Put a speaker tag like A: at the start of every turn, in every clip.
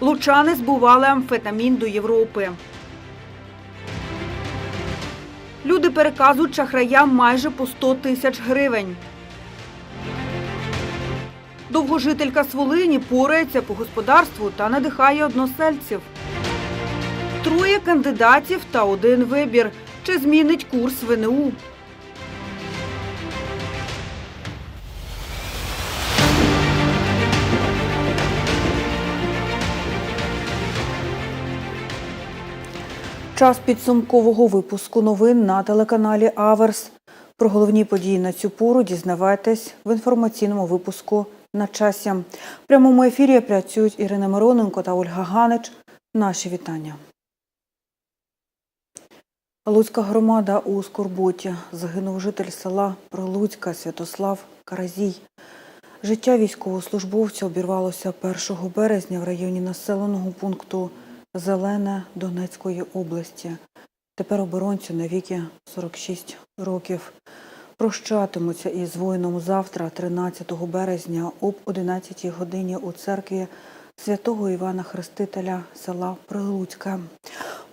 A: Лучани збували амфетамін до Європи. Люди переказують шахраям майже по 100 тисяч гривень. Довгожителька з Волині порається по господарству та надихає односельців. Троє кандидатів та один вибір. Чи змінить курс ВНУ? Час підсумкового випуску новин на телеканалі Аверс. Про головні події на цю пору дізнавайтесь в інформаційному випуску на часі. В прямому ефірі працюють Ірина Мироненко та Ольга Ганич. Наші вітання. Луцька громада у Скорботі. Загинув житель села Прилуцька Святослав Каразій. Життя військовослужбовця обірвалося 1 березня в районі населеного пункту Зелене Донецької області. Тепер оборонцю навіки 46 років. Прощатимуться із воїном завтра, 13 березня, об 11 годині у церкві святого Івана Хрестителя села Прилуцьке.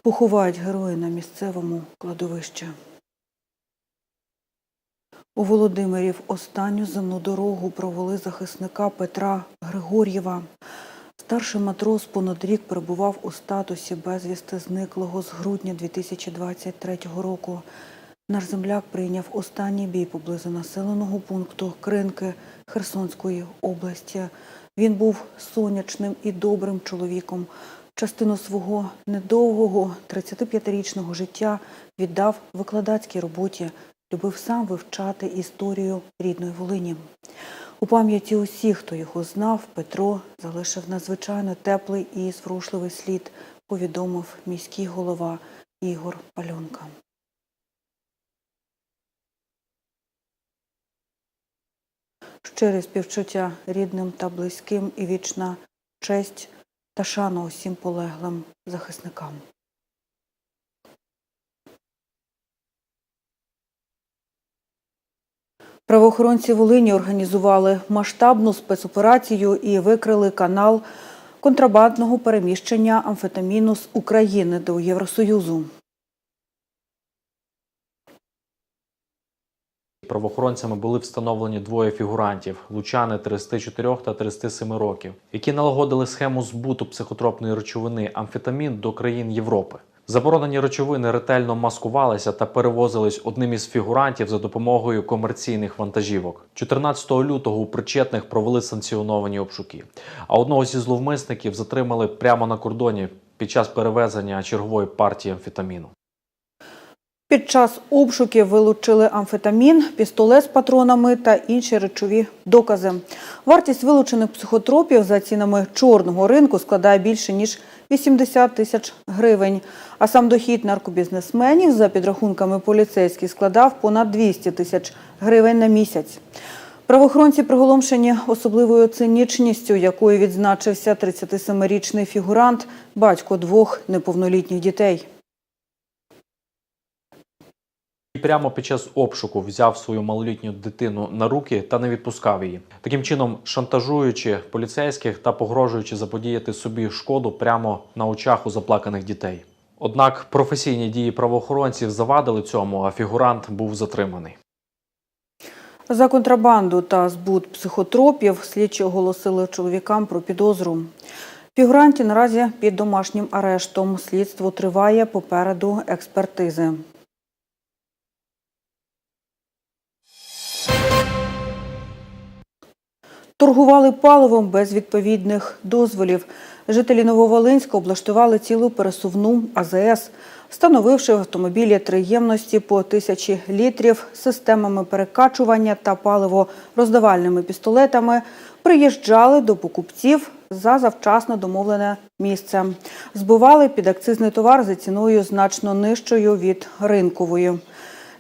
A: Поховають герої на місцевому кладовищі. У Володимирів останню земну дорогу провели захисника Петра Григор'єва. Старший матрос понад рік перебував у статусі безвісти зниклого з грудня 2023 року. Наш земляк прийняв останній бій поблизу населеного пункту Кринки Херсонської області. Він був сонячним і добрим чоловіком. Частину свого недовгого 35-річного життя віддав викладацькій роботі, любив сам вивчати історію рідної Волині. У пам'яті усіх, хто його знав, Петро залишив надзвичайно теплий і зворушливий слід, повідомив міський голова Ігор Пальонка. Щире співчуття рідним та близьким і вічна честь та шану усім полеглим захисникам. Правоохоронці Волині організували масштабну спецоперацію і викрили канал контрабандного переміщення амфетаміну з України до Євросоюзу.
B: Правоохоронцями були встановлені двоє фігурантів лучани 34 та 37 років, які налагодили схему збуту психотропної речовини амфетамін до країн Європи. Заборонені речовини ретельно маскувалися та перевозились одним із фігурантів за допомогою комерційних вантажівок. 14 лютого у причетних провели санкціоновані обшуки. А одного зі зловмисників затримали прямо на кордоні під час перевезення чергової партії амфетаміну.
A: Під час обшуків вилучили амфетамін, пістолет з патронами та інші речові докази. Вартість вилучених психотропів за цінами чорного ринку складає більше ніж 80 тисяч гривень. А сам дохід наркобізнесменів за підрахунками поліцейських складав понад 200 тисяч гривень на місяць. Правоохоронці приголомшені особливою цинічністю, якою відзначився 37-річний фігурант, батько двох неповнолітніх дітей.
B: Прямо під час обшуку взяв свою малолітню дитину на руки та не відпускав її. Таким чином, шантажуючи поліцейських та погрожуючи заподіяти собі шкоду прямо на очах у заплаканих дітей. Однак професійні дії правоохоронців завадили цьому, а фігурант був затриманий.
A: За контрабанду та збут психотропів слідчі оголосили чоловікам про підозру. Фігуранті наразі під домашнім арештом. Слідство триває попереду експертизи. Торгували паливом без відповідних дозволів. Жителі Нововолинська облаштували цілу пересувну АЗС, встановивши в автомобілі три ємності по тисячі літрів системами перекачування та паливо-роздавальними пістолетами, приїжджали до покупців за завчасно домовлене місце. Збували підакцизний товар за ціною значно нижчою від ринкової.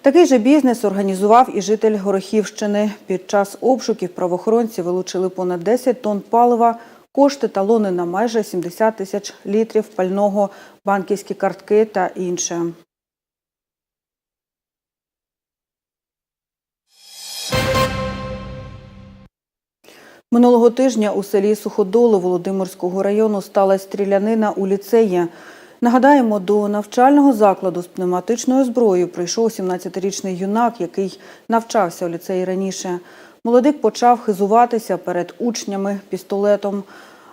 A: Такий же бізнес організував і житель Горохівщини. Під час обшуків правоохоронці вилучили понад 10 тонн палива, кошти талони на майже 70 тисяч літрів пального, банківські картки та інше. Минулого тижня у селі Суходоли Володимирського району сталася стрілянина у ліцеї. Нагадаємо, до навчального закладу з пневматичною зброєю прийшов 17-річний юнак, який навчався у ліцеї раніше. Молодик почав хизуватися перед учнями пістолетом,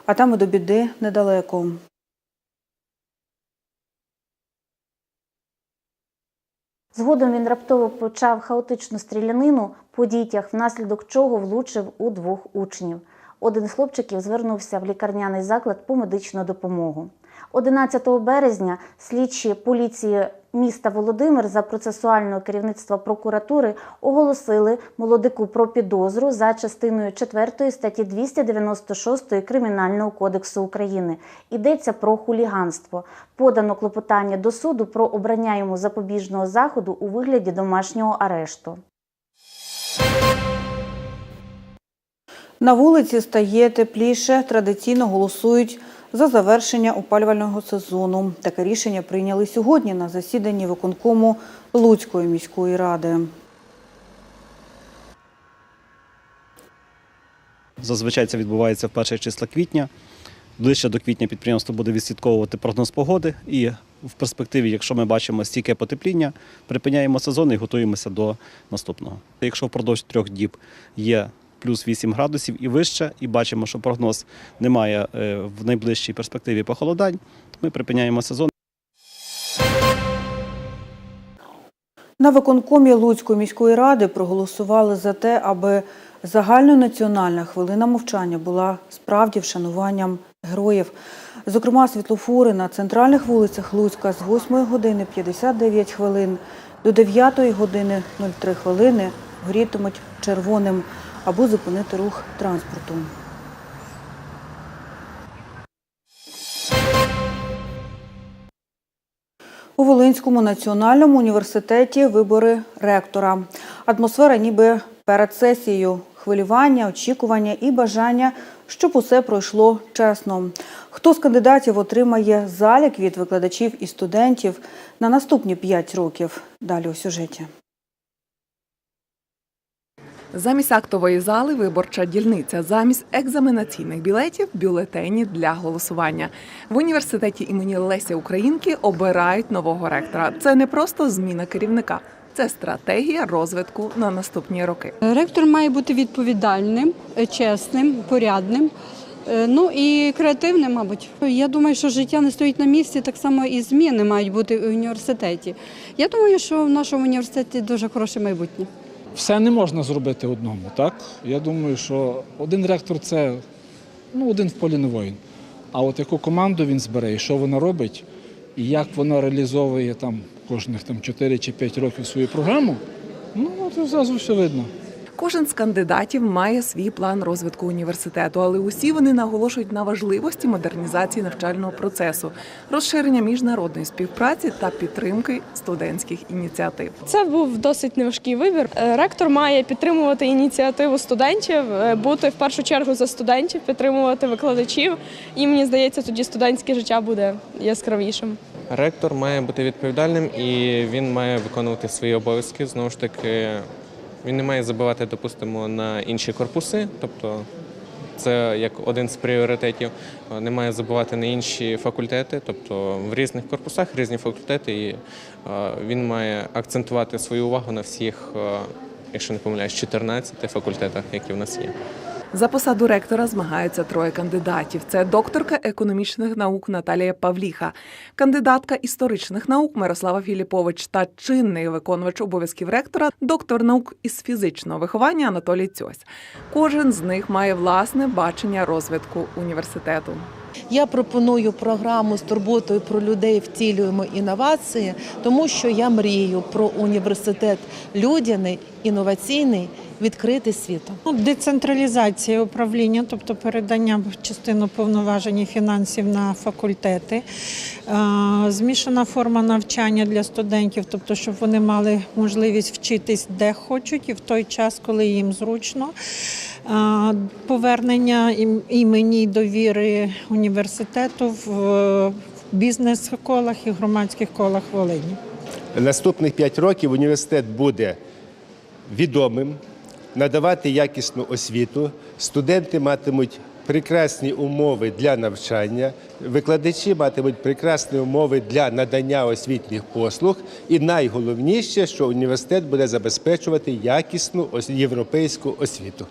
A: а там і до біди недалеко.
C: Згодом він раптово почав хаотичну стрілянину по дітях, внаслідок чого влучив у двох учнів. Один з хлопчиків звернувся в лікарняний заклад по медичну допомогу. 11 березня слідчі поліції міста Володимир за процесуального керівництва прокуратури оголосили молодику про підозру за частиною 4 статті 296 Кримінального кодексу України. Йдеться про хуліганство. Подано клопотання до суду про обрання йому запобіжного заходу у вигляді домашнього арешту.
A: На вулиці стає тепліше. Традиційно голосують за завершення опалювального сезону. Таке рішення прийняли сьогодні на засіданні виконкому Луцької міської ради.
D: Зазвичай це відбувається в перших числа квітня. Ближче до квітня підприємство буде відслідковувати прогноз погоди. І в перспективі, якщо ми бачимо стійке потепління, припиняємо сезон і готуємося до наступного. Якщо впродовж трьох діб є плюс 8 градусів і вище, і бачимо, що прогноз немає е, в найближчій перспективі похолодань, ми припиняємо сезон.
A: На виконкомі Луцької міської ради проголосували за те, аби загальнонаціональна хвилина мовчання була справді вшануванням героїв. Зокрема, світлофори на центральних вулицях Луцька з 8 години 59 хвилин до 9 години 03 хвилини горітимуть червоним, аби зупинити рух транспорту. У Волинському національному університеті вибори ректора. Атмосфера ніби перед сесією. Хвилювання, очікування і бажання, щоб усе пройшло чесно. Хто з кандидатів отримає залік від викладачів і студентів на наступні 5 років? Далі у сюжеті.
E: Замість актової зали виборча дільниця, замість екзаменаційних білетів бюлетені для голосування. В університеті імені Леся Українки обирають нового ректора. Це не просто зміна керівника, це стратегія розвитку на наступні роки.
F: Ректор має бути відповідальним, чесним, порядним. е, Ну і креативним, мабуть. Я думаю, що життя не стоїть на місці, так само і зміни мають бути в університеті. Я думаю, що в нашому університеті дуже хороше майбутнє.
G: Все не можна зробити одному, так? Я думаю, що один ректор це ну, один в полі не воїн. А от яку команду він збере, і що вона робить, і як вона реалізовує там кожних там 4 чи 5 років свою програму, ну це зразу все видно.
E: Кожен з кандидатів має свій план розвитку університету, але усі вони наголошують на важливості модернізації навчального процесу, розширення міжнародної співпраці та підтримки студентських ініціатив.
H: Це був досить неважкий вибір. Е, Ректор має підтримувати ініціативу студентів, е, бути в першу чергу за студентів, підтримувати викладачів. І мені здається, тоді студентське життя буде яскравішим.
I: Ректор має бути відповідальним і він має виконувати свої обов'язки. Знову ж таки, він не має забивати, допустимо, на інші корпуси, тобто це як один з пріоритетів. Не має забувати на інші факультети, тобто в різних корпусах різні факультети, і е, він має акцентувати свою увагу на всіх, е, якщо не помиляюсь, 14 факультетах, які в нас є.
E: За посаду ректора змагаються троє кандидатів: це докторка економічних наук Наталія Павліха, кандидатка історичних наук Мирослава Філіпович та чинний виконувач обов'язків ректора, доктор наук із фізичного виховання Анатолій Цьось. Кожен з них має власне бачення розвитку університету.
J: Я пропоную програму з турботою про людей втілюємо інновації, тому що я мрію про університет людяний, інноваційний, відкритий світу.
K: Ну, Децентралізація управління, тобто передання частину повноважень і фінансів на факультети, змішана форма навчання для студентів, тобто щоб вони мали можливість вчитись де хочуть і в той час, коли їм зручно. Повернення імені довіри університету в бізнес-колах і громадських колах Волині.
L: Наступних 5 років університет буде відомим, надавати якісну освіту, студенти матимуть прекрасні умови для навчання, викладачі матимуть прекрасні умови для надання освітніх послуг, і найголовніше, що університет буде забезпечувати якісну європейську освіту.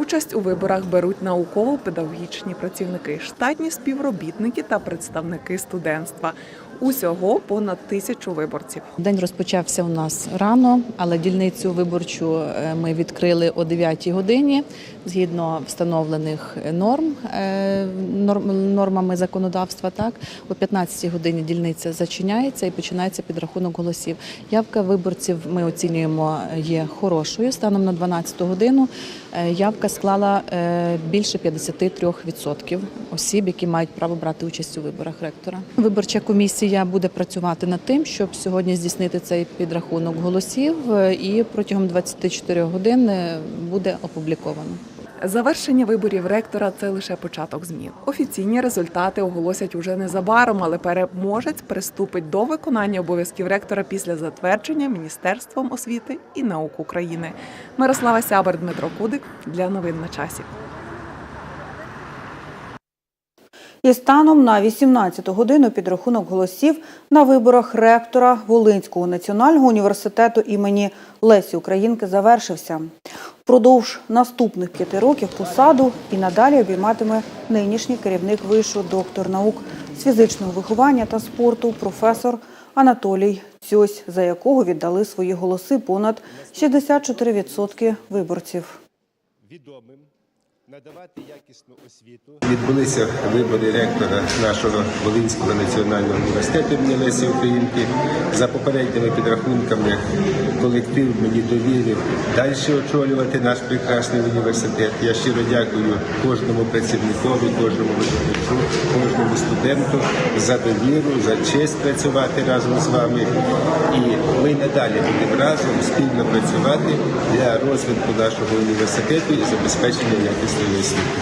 E: Участь у виборах беруть науково-педагогічні працівники, штатні співробітники та представники студентства. Усього понад тисячу виборців.
M: День розпочався у нас рано, але дільницю виборчу е, ми відкрили о 9 годині згідно встановлених норм е, норм- нормами законодавства. Так о 15 годині дільниця зачиняється і починається підрахунок голосів. Явка виборців ми оцінюємо є хорошою. Станом на 12 годину явка склала е, більше 53% осіб, які мають право брати участь у виборах ректора. Виборча комісія буде працювати над тим, щоб сьогодні здійснити цей підрахунок голосів, е, і протягом 24 годин е, буде опубліковано.
E: Завершення виборів ректора це лише початок змін. Офіційні результати оголосять уже незабаром, але переможець приступить до виконання обов'язків ректора після затвердження Міністерством освіти і наук України. Мирослава Сябер, Дмитро Кудик для новин на часі.
A: І станом на 18 годину підрахунок голосів на виборах ректора Волинського національного університету імені Лесі Українки завершився. Впродовж наступних п'яти років посаду і надалі обійматиме нинішній керівник вишу доктор наук з фізичного виховання та спорту професор Анатолій Цьось, за якого віддали свої голоси понад 64% виборців.
L: Надавати якісну освіту. Відбулися вибори ректора нашого Волинського національного університету імені Лесі Українки. За попередніми підрахунками колектив мені довірив далі очолювати наш прекрасний університет. Я щиро дякую кожному працівникові, кожному викладачу, кожному студенту за довіру, за честь працювати разом з вами. І ми надалі будемо разом спільно працювати для розвитку нашого університету і забезпечення якісної освіти.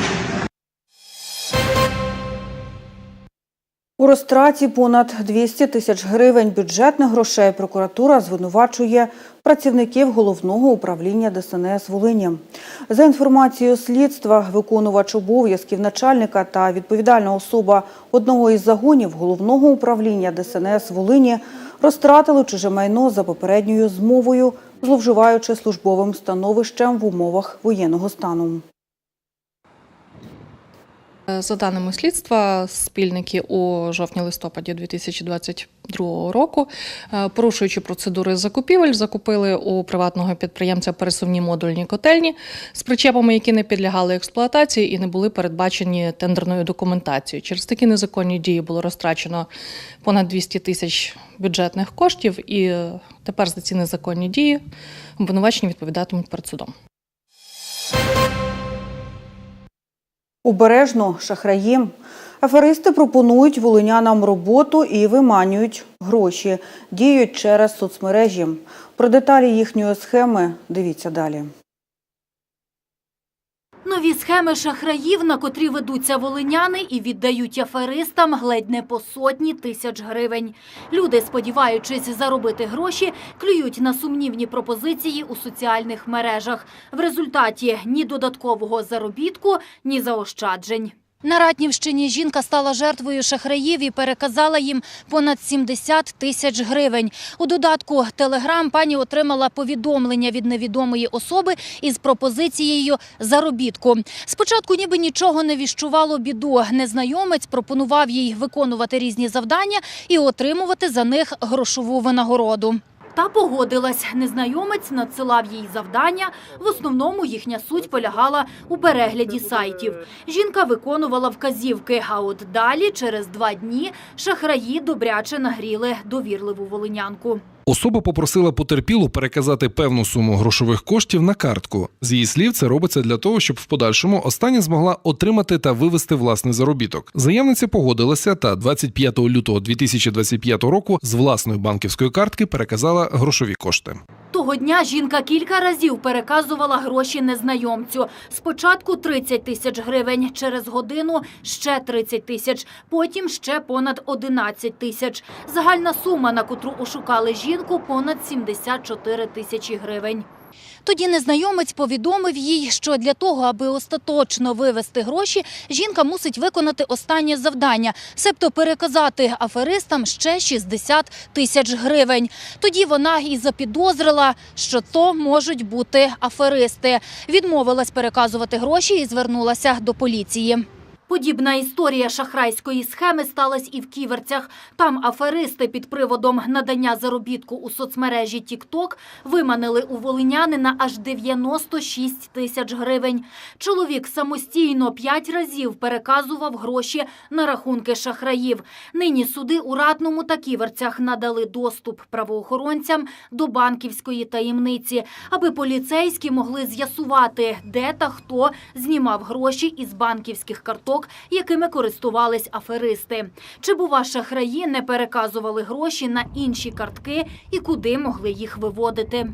A: У розтраті понад 200 тисяч гривень бюджетних грошей прокуратура звинувачує працівників головного управління ДСНС Волині. За інформацією слідства, виконувач обов'язків начальника та відповідальна особа одного із загонів головного управління ДСНС Волині розтратили чуже майно за попередньою змовою, зловживаючи службовим становищем в умовах воєнного стану.
N: За даними слідства, спільники у жовтні-листопаді 2022 року, е, порушуючи процедури закупівель, закупили у приватного підприємця пересувні модульні котельні з причепами, які не підлягали експлуатації і не були передбачені тендерною документацією. Через такі незаконні дії було розтрачено понад 200 тисяч бюджетних коштів, і е, тепер за ці незаконні дії обвинувачені відповідатимуть перед судом.
A: Обережно шахраї. Аферисти пропонують волинянам роботу і виманюють гроші. Діють через соцмережі. Про деталі їхньої схеми дивіться далі.
O: Нові схеми шахраїв, на котрі ведуться волиняни і віддають аферистам ледь не по сотні тисяч гривень. Люди, сподіваючись заробити гроші, клюють на сумнівні пропозиції у соціальних мережах. В результаті ні додаткового заробітку, ні заощаджень. На Ратнівщині жінка стала жертвою шахраїв і переказала їм понад 70 тисяч гривень. У додатку Телеграм пані отримала повідомлення від невідомої особи із пропозицією заробітку. Спочатку ніби нічого не віщувало біду. Незнайомець пропонував їй виконувати різні завдання і отримувати за них грошову винагороду. Та погодилась. Незнайомець надсилав їй завдання. В основному їхня суть полягала у перегляді сайтів. Жінка виконувала вказівки, а от далі, через два дні, шахраї добряче нагріли довірливу волинянку.
P: Особа попросила потерпілу переказати певну суму грошових коштів на картку. З її слів, це робиться для того, щоб в подальшому остання змогла отримати та вивести власний заробіток. Заявниця погодилася та 25 лютого 2025 року з власної банківської картки переказала грошові кошти.
O: Того дня жінка кілька разів переказувала гроші незнайомцю. Спочатку 30 тисяч гривень, через годину ще 30 тисяч, потім ще понад 11 тисяч. Загальна сума, на котру ошукали жінку, понад 74 тисячі гривень. Тоді незнайомець повідомив їй, що для того, аби остаточно вивести гроші, жінка мусить виконати останнє завдання, себто переказати аферистам ще 60 тисяч гривень. Тоді вона і запідозрила, що то можуть бути аферисти. Відмовилась переказувати гроші і звернулася до поліції. Подібна історія шахрайської схеми сталася і в Ківерцях. Там аферисти під приводом надання заробітку у соцмережі TikTok виманили у волинянина аж 96 тисяч гривень. Чоловік самостійно п'ять разів переказував гроші на рахунки шахраїв. Нині суди у Ратному та Ківерцях надали доступ правоохоронцям до банківської таємниці, аби поліцейські могли з'ясувати, де та хто знімав гроші із банківських карток, якими користувались аферисти. Чи бува шахраї не переказували гроші на інші картки і куди могли їх виводити?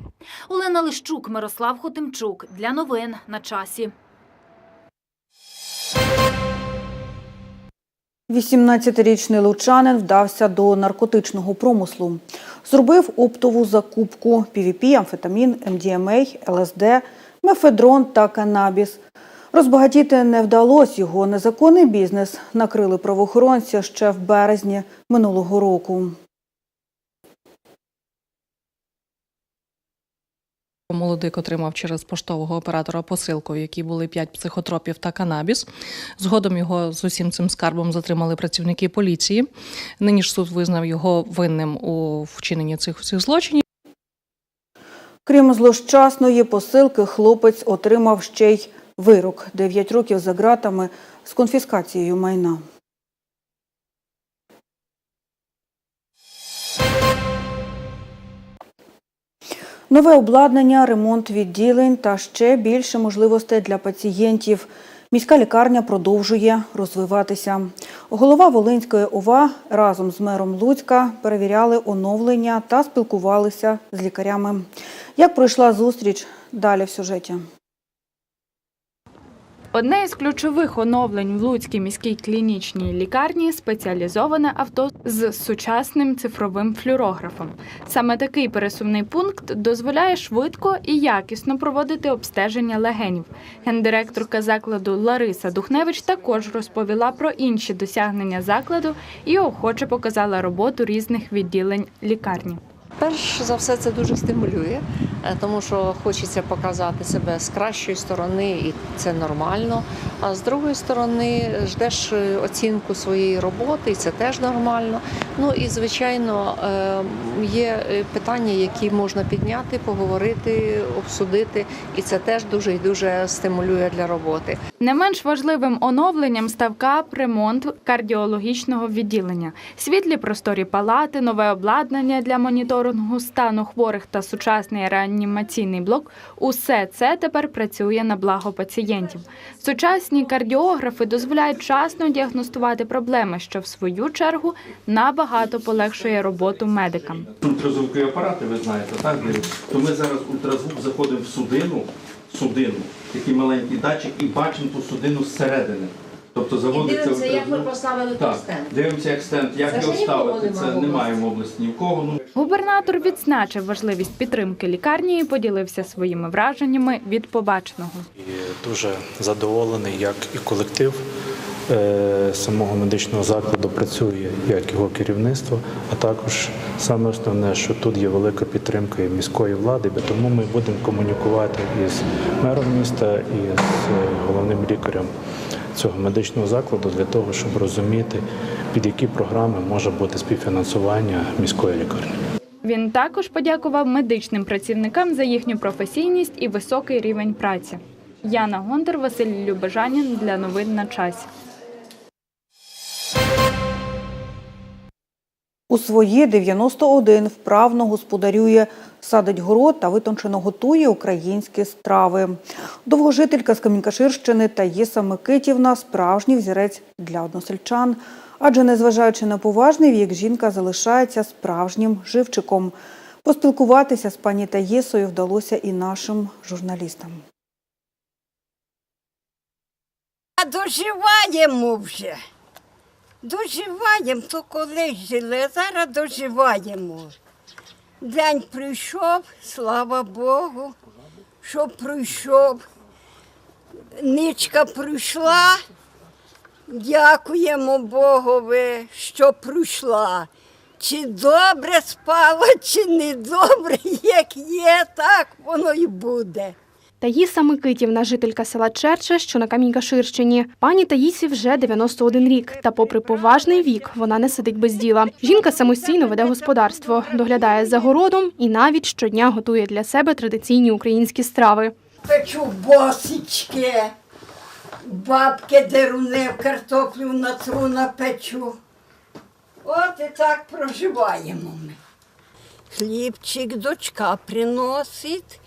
O: Олена Лищук, Мирослав Хотимчук. Для новин на часі.
A: 18-річний лучанин вдався до наркотичного промислу. Зробив оптову закупку PVP, амфетамін, МДМА, ЛСД, мефедрон та канабіс. Розбагатіти не вдалося його незаконний бізнес накрили правоохоронці ще в березні минулого року.
N: Молодик отримав через поштового оператора посилку, в якій були 5 психотропів та канабіс. Згодом його з усім цим скарбом затримали працівники поліції. Нині ж суд визнав його винним у вчиненні цих всіх злочинів.
A: Крім злощасної посилки, хлопець отримав ще й вирок – 9 років за ґратами з конфіскацією майна. Нове обладнання, ремонт відділень та ще більше можливостей для пацієнтів. Міська лікарня продовжує розвиватися. Голова Волинської ОВА разом з мером Луцька перевіряли оновлення та спілкувалися з лікарями. Як пройшла зустріч? Далі в сюжеті.
Q: Одне із ключових оновлень в Луцькій міській клінічній лікарні спеціалізоване авто з сучасним цифровим флюорографом. Саме такий пересувний пункт дозволяє швидко і якісно проводити обстеження легенів. Гендиректорка закладу Лариса Духневич також розповіла про інші досягнення закладу і охоче показала роботу різних відділень лікарні.
R: Перш за все, це дуже стимулює, е, тому що хочеться показати себе з кращої сторони, і це нормально. А з другої сторони, ждеш е, оцінку своєї роботи, і це теж нормально. Ну і звичайно, е, є питання, які можна підняти, поговорити, обсудити, і це теж дуже і дуже стимулює для роботи.
Q: Не менш важливим оновленням став капремонт кардіологічного відділення, світлі просторі палати, нове обладнання для моніторингу стану хворих та сучасний реанімаційний блок. Усе це тепер працює на благо пацієнтів. Сучасні кардіографи дозволяють вчасно діагностувати проблеми, що в свою чергу набагато полегшує роботу медикам.
S: Ультразвукові апарати, ви знаєте, так? То ми зараз ультразвук заходимо в судину, судину, такий маленький датчик, і бачимо ту судину зсередини. Тобто заводиться ультразвук.
R: поставили
S: Так, дивимося, як стенд, як
R: Це
S: його ставити. Це немає в області ні в кого. Ну
Q: Губернатор відзначив важливість підтримки лікарні і поділився своїми враженнями від побаченого.
T: Дуже задоволений, як і колектив е, самого медичного закладу працює, як його керівництво, а також саме основне, що тут є велика підтримка і міської влади, бо тому ми будемо комунікувати із мером міста і з е, головним лікарем цього медичного закладу для того, щоб розуміти, під які програми може бути співфінансування міської лікарні.
Q: Він також подякував медичним працівникам за їхню професійність і високий рівень праці. Яна Гонтар, Василь Любежанін для новин на часі.
A: У свої 91 вправно господарює, садить город та витончено готує українські страви. Довгожителька з Камінькаширщини Таїса Микитівна – справжній взірець для односельчан. Адже, незважаючи на поважний вік, жінка залишається справжнім живчиком. Поспілкуватися з пані Таїсою вдалося і нашим журналістам.
U: Доживаємо вже. Доживаємо, то колись жили, а зараз доживаємо. День прийшов, слава Богу. щоб пройшов. Ничка пройшла. Дякуємо Богові, що пройшла. Чи добре спала, чи не добре, як є, так воно і буде.
V: Таїса Микитівна, жителька села Черча, що на Камінь-Каширщині. Пані Таїсі вже 91 рік, та попри поважний вік, вона не сидить без діла. Жінка самостійно веде господарство, доглядає за городом і навіть щодня готує для себе традиційні українські страви.
U: Печу босички, бабки деруни, картоплю на тру напечу. От і так проживаємо ми. Хлібчик дочка приносить,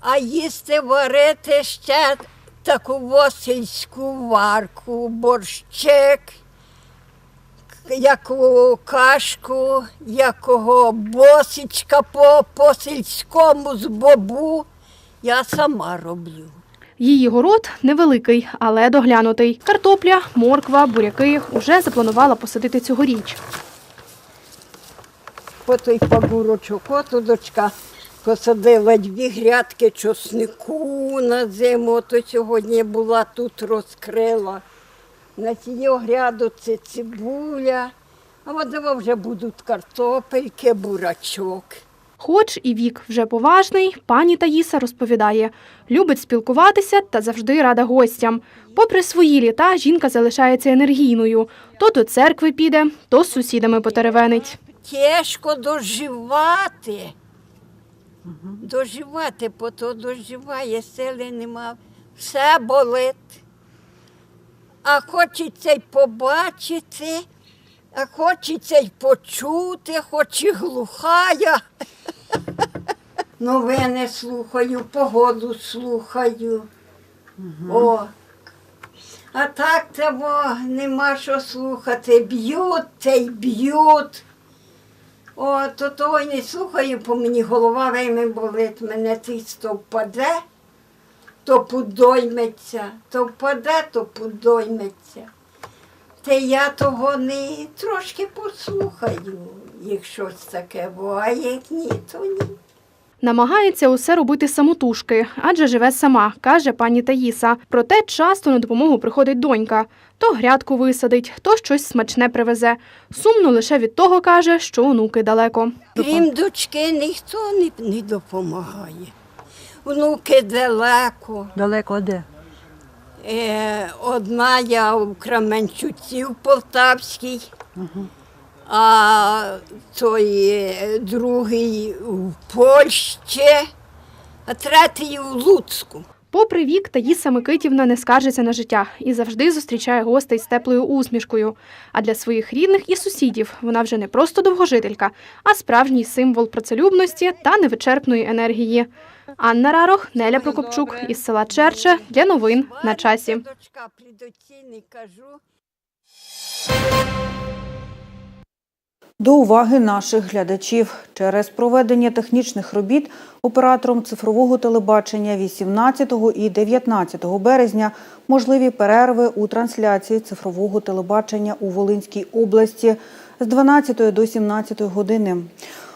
U: а їсти варити ще таку сільську варку, борщик, яку кашку, якого босичка по, по сільському з бобу. Я сама роблю.
V: Її город невеликий, але доглянутий. Картопля, морква, буряки уже запланувала посадити цьогоріч.
U: По той пагурочок, от дочка посадила дві грядки чоснику на зиму, то сьогодні була тут розкрила. На цій гряду це цибуля, а от вже будуть картопельки, бурачок.
V: Хоч і вік вже поважний, пані Таїса розповідає, любить спілкуватися та завжди рада гостям. Попри свої літа, жінка залишається енергійною. То до церкви піде, то з сусідами потеревенить.
U: Тяжко доживати. Доживати, бо то доживає, сили нема, все болить. А хочеться й побачити, а хочеться й почути, хоч і глухая. Новини слухаю, погоду слухаю. О. А так того нема що слухати. Б'ють та й б'ють. О, то того не слухаю, бо мені голова вийме болить, мене тисто впаде, то подойметься, то впаде, то подойметься. Та я того не трошки послухаю, як щось таке, бо а як ні, то ні.
V: Намагається усе робити самотужки, адже живе сама, каже пані Таїса. Проте часто на допомогу приходить донька. То грядку висадить, то щось смачне привезе. Сумно лише від того каже, що онуки далеко.
U: Крім дочки, ніхто не, не допомагає. Внуки далеко.
W: Далеко де?
U: Е, одна я в Кременчуці в Полтавській, а той е, другий в Польщі, а третій в Луцьку.
V: Попри вік, Таїса Микитівна не скаржиться на життя і завжди зустрічає гостей з теплою усмішкою. А для своїх рідних і сусідів вона вже не просто довгожителька, а справжній символ працелюбності та невичерпної енергії. Анна Рарох, Неля Прокопчук із села Черче для новин на часі.
A: До уваги наших глядачів. Через проведення технічних робіт оператором цифрового телебачення 18 і 19 березня можливі перерви у трансляції цифрового телебачення у Волинській області з 12 до 17 години.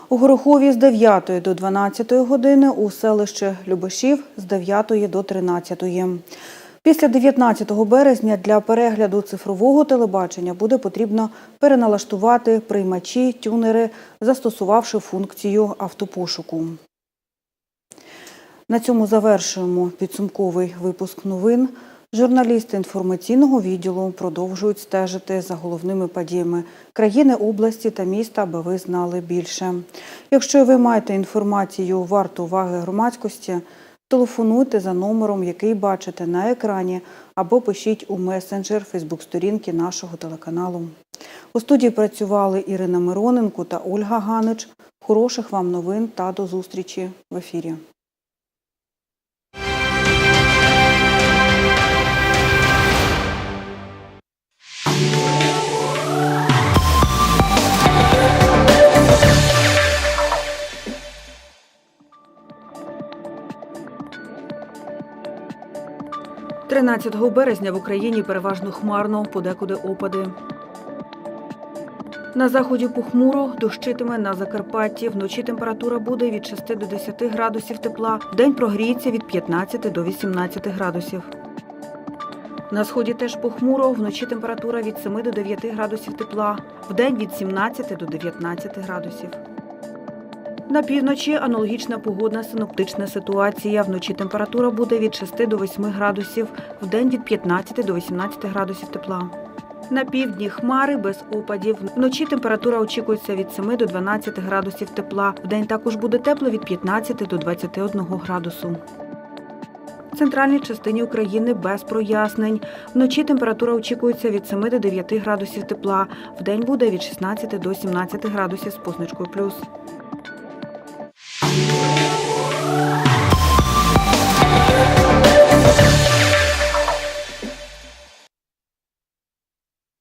A: У Горохові з 9 до 12 години, у селищі Любешів з 9 до 13. Після 19 березня для перегляду цифрового телебачення буде потрібно переналаштувати приймачі, тюнери, застосувавши функцію автопошуку. На цьому завершуємо підсумковий випуск новин. Журналісти інформаційного відділу продовжують стежити за головними подіями країни, області та міста, аби ви знали більше. Якщо ви маєте інформацію варту уваги громадськості, телефонуйте за номером, який бачите на екрані, або пишіть у месенджер Фейсбук-сторінки нашого телеканалу. У студії працювали Ірина Мироненко та Ольга Ганич. Хороших вам новин та до зустрічі в ефірі. – 13 березня в Україні переважно хмарно, подекуди опади. На заході похмуро дощитиме на Закарпатті. Вночі температура буде від 6 до 10 градусів тепла. Вдень прогріється від 15 до 18 градусів. На сході теж похмуро. Вночі температура від 7 до 9 градусів тепла. Вдень від 17 до 19 градусів. На півночі аналогічна погодна синоптична ситуація. Вночі температура буде від 6 до 8 градусів, вдень від 15 до 18 градусів тепла. На півдні хмари без опадів. Вночі температура очікується від 7 до 12 градусів тепла. Вдень також буде тепло від 15 до 21 градусу. В центральній частині України без прояснень. Вночі температура очікується від 7 до 9 градусів тепла. Вдень буде від 16 до 17 градусів з позначкою плюс. Música